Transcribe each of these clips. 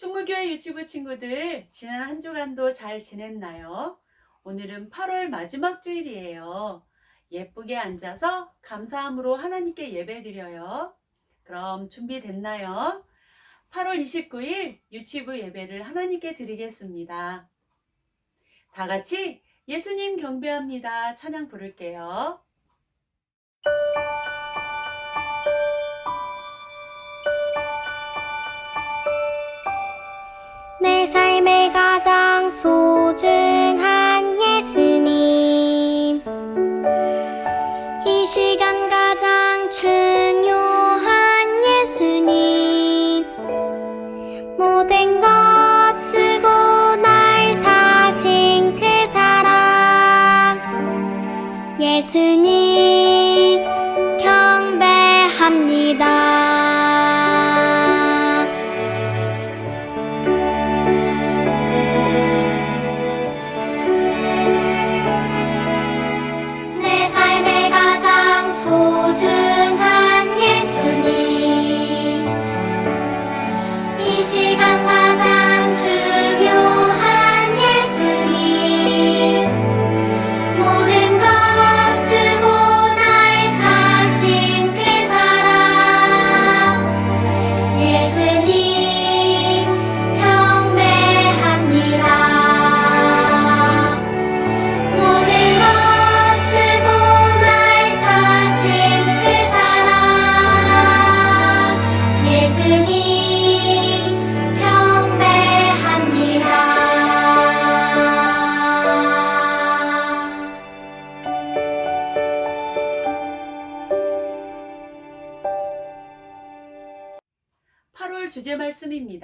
충무교회 유치부 친구들, 지난 한 주간도 잘 지냈나요? 오늘은 8월 마지막 주일이에요. 예쁘게 앉아서 감사함으로 하나님께 예배 드려요. 그럼 준비됐나요? 8월 29일 유치부 예배를 하나님께 드리겠습니다. 다 같이 예수님 경배합니다. 찬양 부를게요. 가장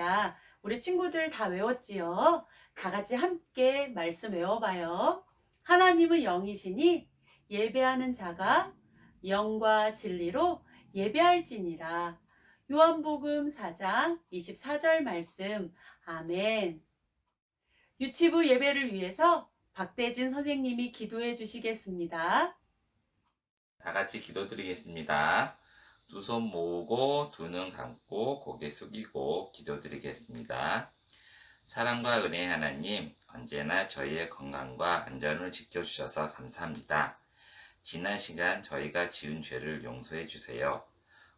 말씀입니다. 우리 친구들 다 외웠지요? 다 같이 함께 말씀 외워봐요. 하나님은 영이시니 예배하는 자가 영과 진리로 예배할지니라. 요한복음 4장 24절 말씀. 아멘. 유치부 예배를 위해서 박대진 선생님이 기도해 주시겠습니다. 다 같이 기도드리겠습니다. 두 손 모으고 두 눈 감고 고개 숙이고 기도드리겠습니다. 사랑과 은혜의 하나님, 언제나 저희의 건강과 안전을 지켜주셔서 감사합니다. 지난 시간 저희가 지은 죄를 용서해 주세요.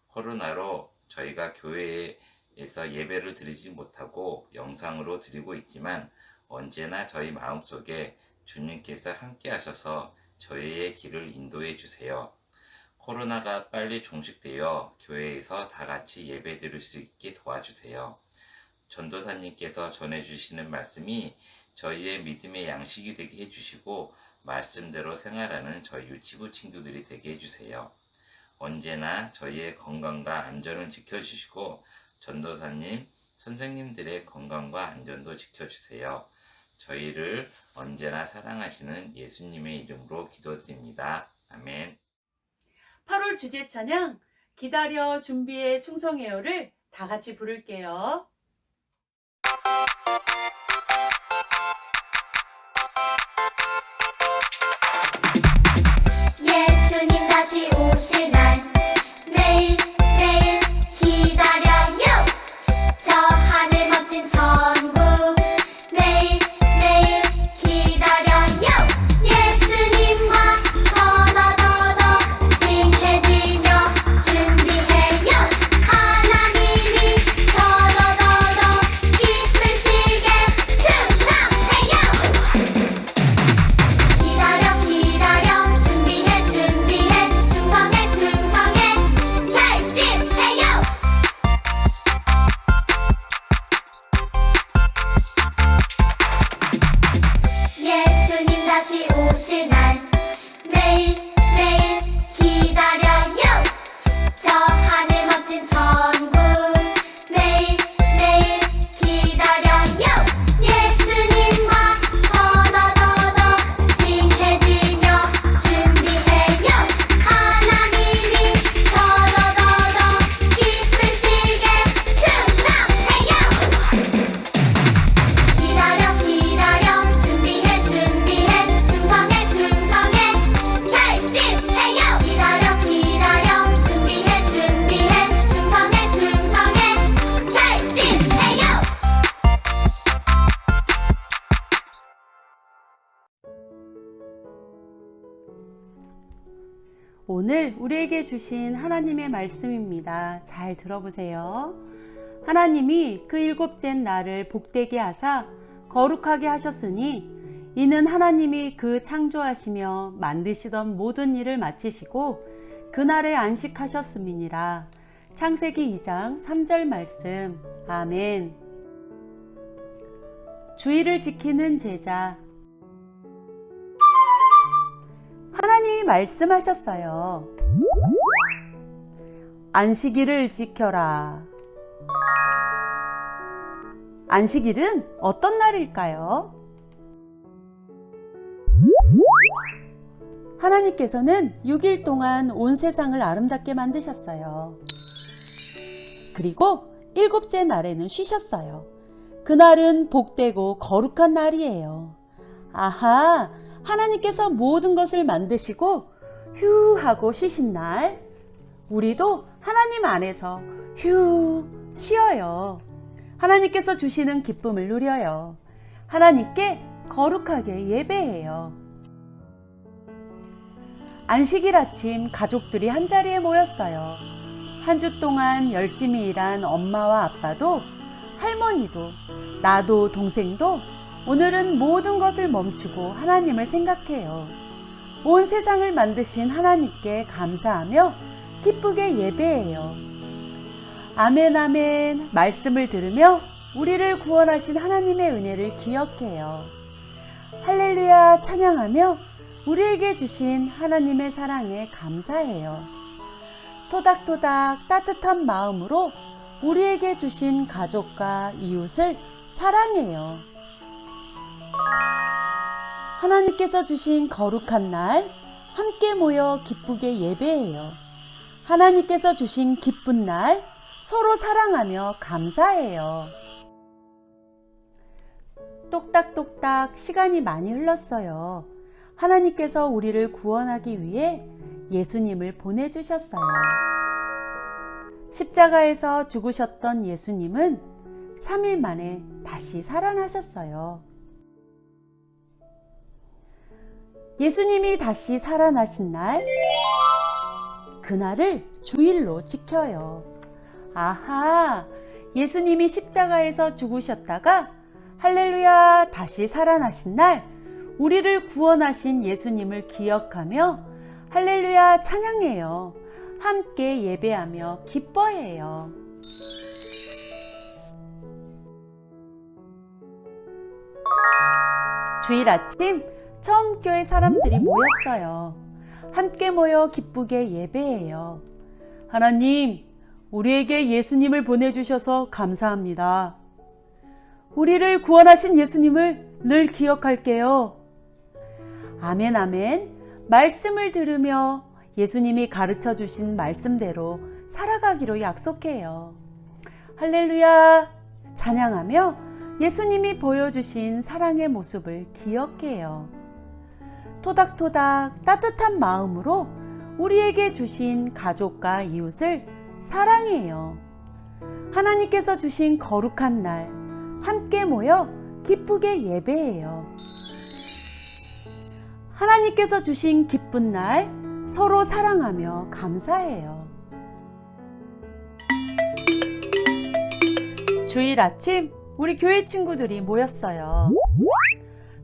코로나로 저희가 교회에서 예배를 드리지 못하고 영상으로 드리고 있지만 언제나 저희 마음속에 주님께서 함께 하셔서 저희의 길을 인도해 주세요. 코로나가 빨리 종식되어 교회에서 다 같이 예배 드릴 수 있게 도와주세요. 전도사님께서 전해주시는 말씀이 저희의 믿음의 양식이 되게 해주시고 말씀대로 생활하는 저희 유치부 친구들이 되게 해주세요. 언제나 저희의 건강과 안전을 지켜주시고 전도사님, 선생님들의 건강과 안전도 지켜주세요. 저희를 언제나 사랑하시는 예수님의 이름으로 기도드립니다. 아멘. 8월 주제 찬양 기다려 준비해 충성해요를 다 같이 부를게요. 오늘 우리에게 주신 하나님의 말씀입니다. 잘 들어보세요. 하나님이 그 일곱째 날을 복되게 하사 거룩하게 하셨으니 이는 하나님이 그 창조하시며 만드시던 모든 일을 마치시고 그날에 안식하셨음이니라. 창세기 2장 3절 말씀. 아멘. 주의를 지키는 제자. 말씀하셨어요. 안식일을 지켜라. 안식일은 어떤 날일까요? 하나님께서는 6일 동안 온 세상을 아름답게 만드셨어요. 그리고 일곱째 날에는 쉬셨어요. 그날은 복되고 거룩한 날이에요. 아하, 하나님께서 모든 것을 만드시고 휴 하고 쉬신 날, 우리도 하나님 안에서 휴 쉬어요. 하나님께서 주시는 기쁨을 누려요. 하나님께 거룩하게 예배해요. 안식일 아침 가족들이 한자리에 모였어요. 한 주 동안 열심히 일한 엄마와 아빠도 할머니도 나도 동생도 오늘은 모든 것을 멈추고 하나님을 생각해요. 온 세상을 만드신 하나님께 감사하며 기쁘게 예배해요. 아멘, 아멘. 말씀을 들으며 우리를 구원하신 하나님의 은혜를 기억해요. 할렐루야 찬양하며 우리에게 주신 하나님의 사랑에 감사해요. 토닥토닥 따뜻한 마음으로 우리에게 주신 가족과 이웃을 사랑해요. 하나님께서 주신 거룩한 날 함께 모여 기쁘게 예배해요. 하나님께서 주신 기쁜 날 서로 사랑하며 감사해요. 똑딱똑딱 시간이 많이 흘렀어요. 하나님께서 우리를 구원하기 위해 예수님을 보내주셨어요. 십자가에서 죽으셨던 예수님은 3일 만에 다시 살아나셨어요. 예수님이 다시 살아나신 날, 그날을 주일로 지켜요. 아하, 예수님이 십자가에서 죽으셨다가 할렐루야 다시 살아나신 날, 우리를 구원하신 예수님을 기억하며 할렐루야 찬양해요. 함께 예배하며 기뻐해요. 주일 아침 처음 교회 사람들이 모였어요. 함께 모여 기쁘게 예배해요. 하나님, 우리에게 예수님을 보내주셔서 감사합니다. 우리를 구원하신 예수님을 늘 기억할게요. 아멘, 아멘. 말씀을 들으며 예수님이 가르쳐 주신 말씀대로 살아가기로 약속해요. 할렐루야! 찬양하며 예수님이 보여주신 사랑의 모습을 기억해요. 토닥토닥 따뜻한 마음으로 우리에게 주신 가족과 이웃을 사랑해요. 하나님께서 주신 거룩한 날, 함께 모여 기쁘게 예배해요. 하나님께서 주신 기쁜 날 서로 사랑하며 감사해요. 주일 아침 우리 교회 친구들이 모였어요.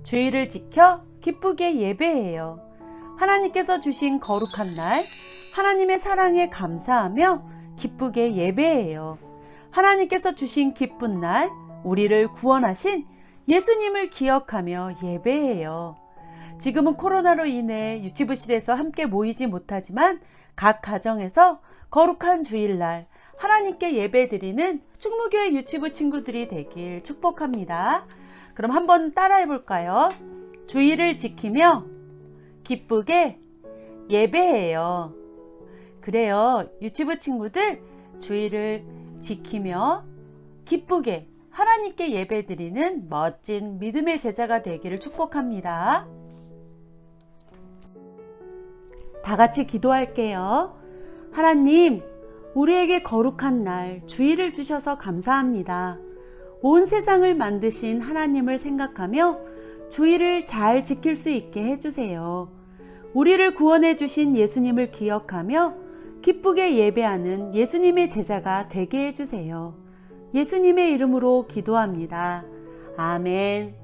주일을 지켜 기쁘게 예배해요. 하나님께서 주신 거룩한 날, 하나님의 사랑에 감사하며 기쁘게 예배해요. 하나님께서 주신 기쁜 날, 우리를 구원하신 예수님을 기억하며 예배해요. 지금은 코로나로 인해 유치부실에서 함께 모이지 못하지만 각 가정에서 거룩한 주일날 하나님께 예배드리는 충무교회 유치부 친구들이 되길 축복합니다. 그럼 한번 따라해 볼까요? 주일을 지키며 기쁘게 예배해요. 그래요. 유치부 친구들 주일을 지키며 기쁘게 하나님께 예배드리는 멋진 믿음의 제자가 되기를 축복합니다. 다 같이 기도할게요. 하나님, 우리에게 거룩한 날, 주일을 주셔서 감사합니다. 온 세상을 만드신 하나님을 생각하며 주일을 잘 지킬 수 있게 해주세요. 우리를 구원해 주신 예수님을 기억하며 기쁘게 예배하는 예수님의 제자가 되게 해주세요. 예수님의 이름으로 기도합니다. 아멘.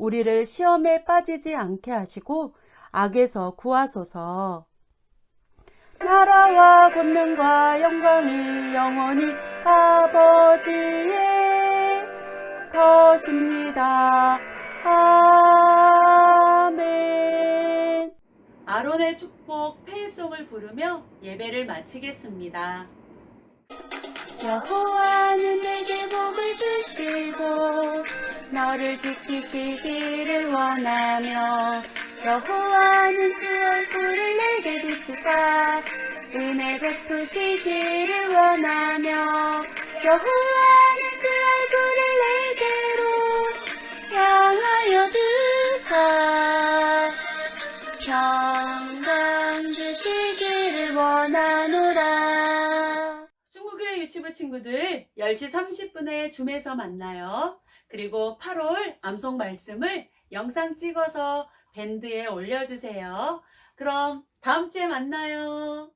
우리를 시험에 빠지지 않게 하시고 악에서 구하소서. 나라와 권능과 영광이 영원히 아버지의 것입니다. 아멘. 아론의 축복 페이송을 부르며 예배를 마치겠습니다. 여호와는 내게 복을 주시고 너를 지키시기를 원하며 여호와는 그 얼굴을 내게 비추사 은혜 베푸시기를 원하며 여호와는 그 얼굴을 내게로 향하여 드사 평강 주시기를 원하노라. 중국교회 유치부 친구들 10시 30분에 줌에서 만나요. 그리고 8월 암송 말씀을 영상 찍어서 밴드에 올려주세요. 그럼 다음 주에 만나요.